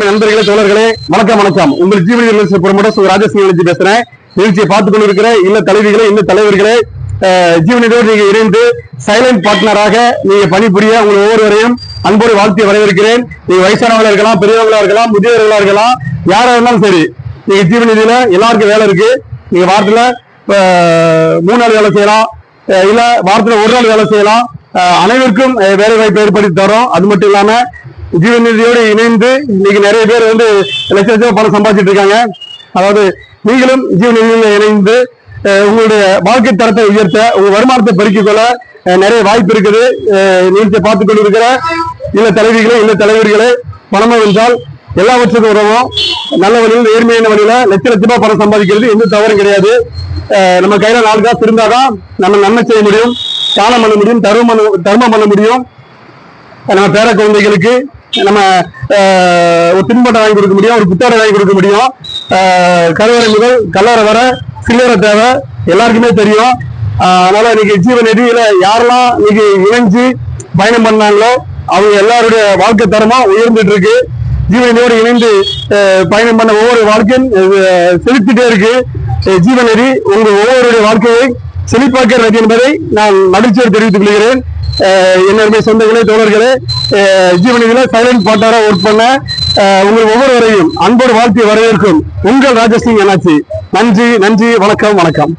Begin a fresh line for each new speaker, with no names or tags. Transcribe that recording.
நண்பர்களே தோழர்களே வணக்கம் வணக்கம். உங்கள் ஜீவன புறமுடன் ராஜசிங் பேசுறேன். நிகழ்ச்சியை பார்த்துக் கொண்டிருக்கிற இல்ல தலைவிகளே இல்ல தலைவர்களே ஜீவனியோடு நீங்க இணைந்து சைலண்ட் பார்ட்னராக நீங்க பணிபுரிய உங்கள் ஒவ்வொருவரையும் அன்போடு வாழ்த்தி வரவேற்கிறேன். நீங்க வயசானவங்களா இருக்கலாம் பெரியவங்களா இருக்கலாம் முதியவர்களா இருக்கலாம் யாரா இருந்தாலும் சரி நீங்க ஜீவநிதியில எல்லாருக்கும் வேலை இருக்கு. நீங்க வாரத்துல மூணு நாள் வேலை செய்யலாம். இல்ல வாரத்துல ஒரு நாள் வேலை செய்யலாம். அனைவருக்கும் வேலை வாய்ப்பு ஏற்படுத்தி தரோம். அது மட்டும் இல்லாம ஜீவநிதியோடு இணைந்து இன்னைக்கு நிறைய பேர் வந்து லட்ச லட்சம் பணம் சம்பாதிச்சிட்டு இருக்காங்க. அதாவது நீங்களும் ஜீவநிதியில் இணைந்து உங்களுடைய வாழ்க்கை தரத்தை உயர்த்த உங்க வருமானத்தை பெருக்கிக் கொள்ள நிறைய வாய்ப்பு இருக்குது. அஹ், பார்த்து பார்த்துக் கொண்டிருக்கிற இல்ல தலைவிகளே இல்ல தலைவர்களே பணம் என்றால் எல்லாவற்றுக்கும் உதவும். நல்ல வழியில் நேர்மையான வழியில லட்ச லட்ச ரூபாய் பணம் சம்பாதிக்கிறது எந்த தவறும் கிடையாது. நம்ம கையில நாலு காசு இருந்தாதான் நம்ம நன்மை செய்ய முடியும். தானம் பண்ண முடியும் தர்மம் பண்ண தர்மம் பண்ண முடியும். நம்ம பேர குழந்தைகளுக்கு நம்ம ஒரு தின்பண்டம் வாங்கி கொடுக்க முடியும் ஒரு புத்தாடை வாங்கி கொடுக்க முடியும். கருவறை முதல் கல்லறை வர சில்லறை தேவை எல்லாருக்குமே தெரியும். அதனால இன்னைக்கு ஜீவ நெறியில யாரெல்லாம் இன்னைக்கு இணைஞ்சு பயணம் பண்ணாங்களோ அவங்க எல்லாருடைய வாழ்க்கை தரமா உயர்ந்துட்டு இருக்கு. ஜீவனோடு இணைந்து பயணம் பண்ண ஒவ்வொரு வாழ்க்கையும் செழித்துட்டே இருக்கு. ஜீவநெறி உங்க ஒவ்வொருடைய வாழ்க்கையை செழிப்பாக்கிறது என்பதை நான் மகிழ்ச்சியோடு தெரிவித்துக் கொள்கிறேன். என்னுடைய சொந்தங்களே தோழர்களே அஹ் ஜீவனிதில சைலண்ட் பார்ட்னரா ஒர்க் பண்ண உங்கள் ஒவ்வொருவரையும் அன்போடு வாழ்த்தி வரவேற்கும் உங்கள் ராஜஸ்ரீ என்னாச்சு. நன்றி நன்றி வணக்கம் வணக்கம்.